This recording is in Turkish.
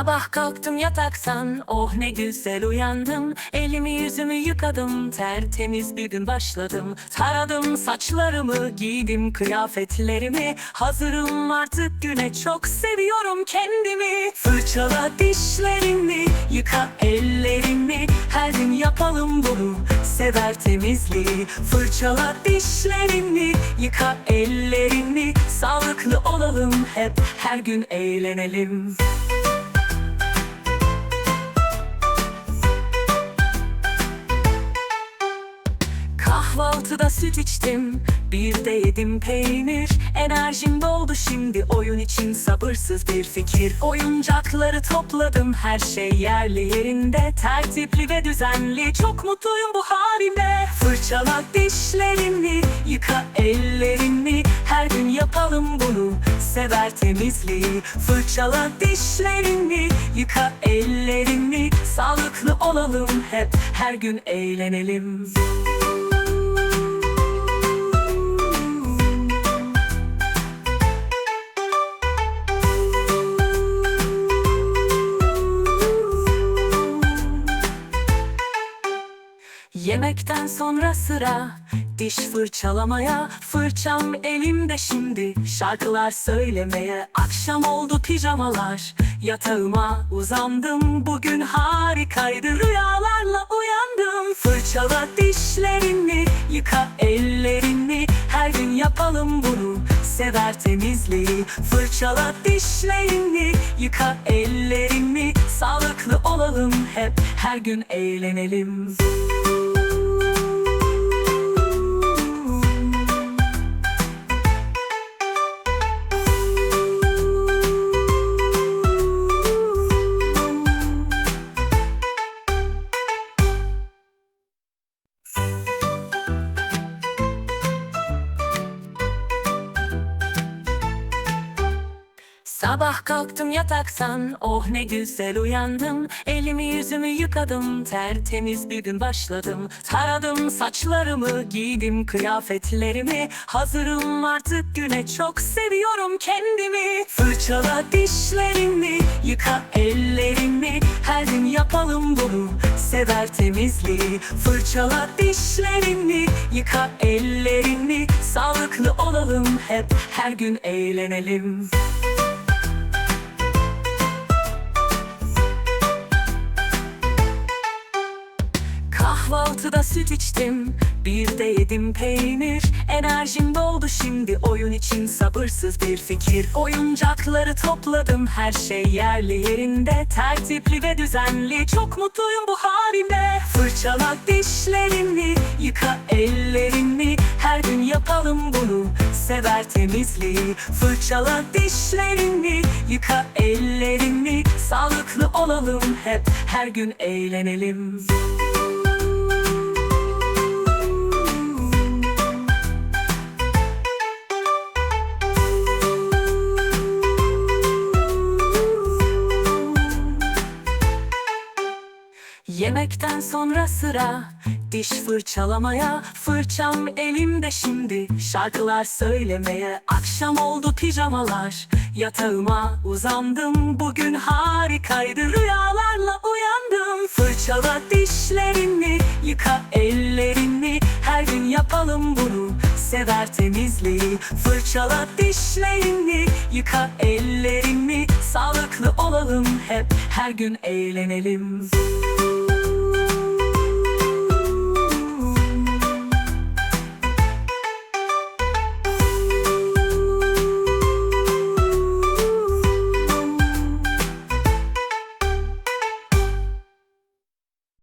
Sabah kalktım yataktan oh ne güzel uyandım. Elimi yüzümü yıkadım tertemiz bir gün başladım. Taradım saçlarımı giydim kıyafetlerimi. Hazırım artık güne çok seviyorum kendimi. Fırçala dişlerini yıka ellerini. Her gün yapalım bunu sever temizliği. Fırçala dişlerini yıka ellerini. Sağlıklı olalım hep her gün eğlenelim Kahvaltıda süt içtim, bir de yedim peynir. Enerjim doldu şimdi oyun için sabırsız bir fikir. Oyuncakları topladım her şey yerli yerinde. Tertipli ve düzenli çok mutluyum bu halimle. Fırçala dişlerini, yıka ellerini. Her gün yapalım bunu, sever temizliği. Fırçala dişlerini, yıka ellerini. Sağlıklı olalım hep, her gün eğlenelim Yemekten sonra sıra. Diş fırçalamaya Fırçam elimde şimdi. Şarkılar söylemeye Akşam oldu pijamalar. Yatağıma uzandım Bugün harikaydı. Rüyalarla uyandım. Fırçala dişlerini yıka ellerini. Her gün yapalım bunu sever temizliği. Fırçala dişlerini yıka ellerini. Sağlıklı olalım hep her gün eğlenelim Sabah kalktım yataktan oh ne güzel uyandım. Elimi yüzümü yıkadım tertemiz bir gün başladım. Taradım saçlarımı giydim kıyafetlerimi. Hazırım artık güne çok seviyorum kendimi. Fırçala dişlerini yıka ellerini. Her gün yapalım bunu sever temizliği. Fırçala dişlerini yıka ellerini. Sağlıklı olalım hep her gün eğlenelim Kahvaltıda süt içtim, bir de yedim peynir. Enerjim doldu şimdi oyun için sabırsız bir fikir. Oyuncakları topladım her şey yerli yerinde. Tertipli ve düzenli çok mutluyum bu halimle. Fırçala dişlerini, yıka ellerini. Her gün yapalım bunu, sever temizliği. Fırçala dişlerini, yıka ellerini. Sağlıklı olalım hep her gün eğlenelim Yemekten sonra sıra diş fırçalamaya Fırçam elimde şimdi. Şarkılar söylemeye Akşam oldu pijamalar. Yatağıma uzandım Bugün harikaydı. Rüyalarla uyandım. Fırçala dişlerini yıka ellerini. Her gün yapalım bunu sever temizliği. Fırçala dişlerini yıka ellerini. Sağlıklı olalım hep her gün eğlenelim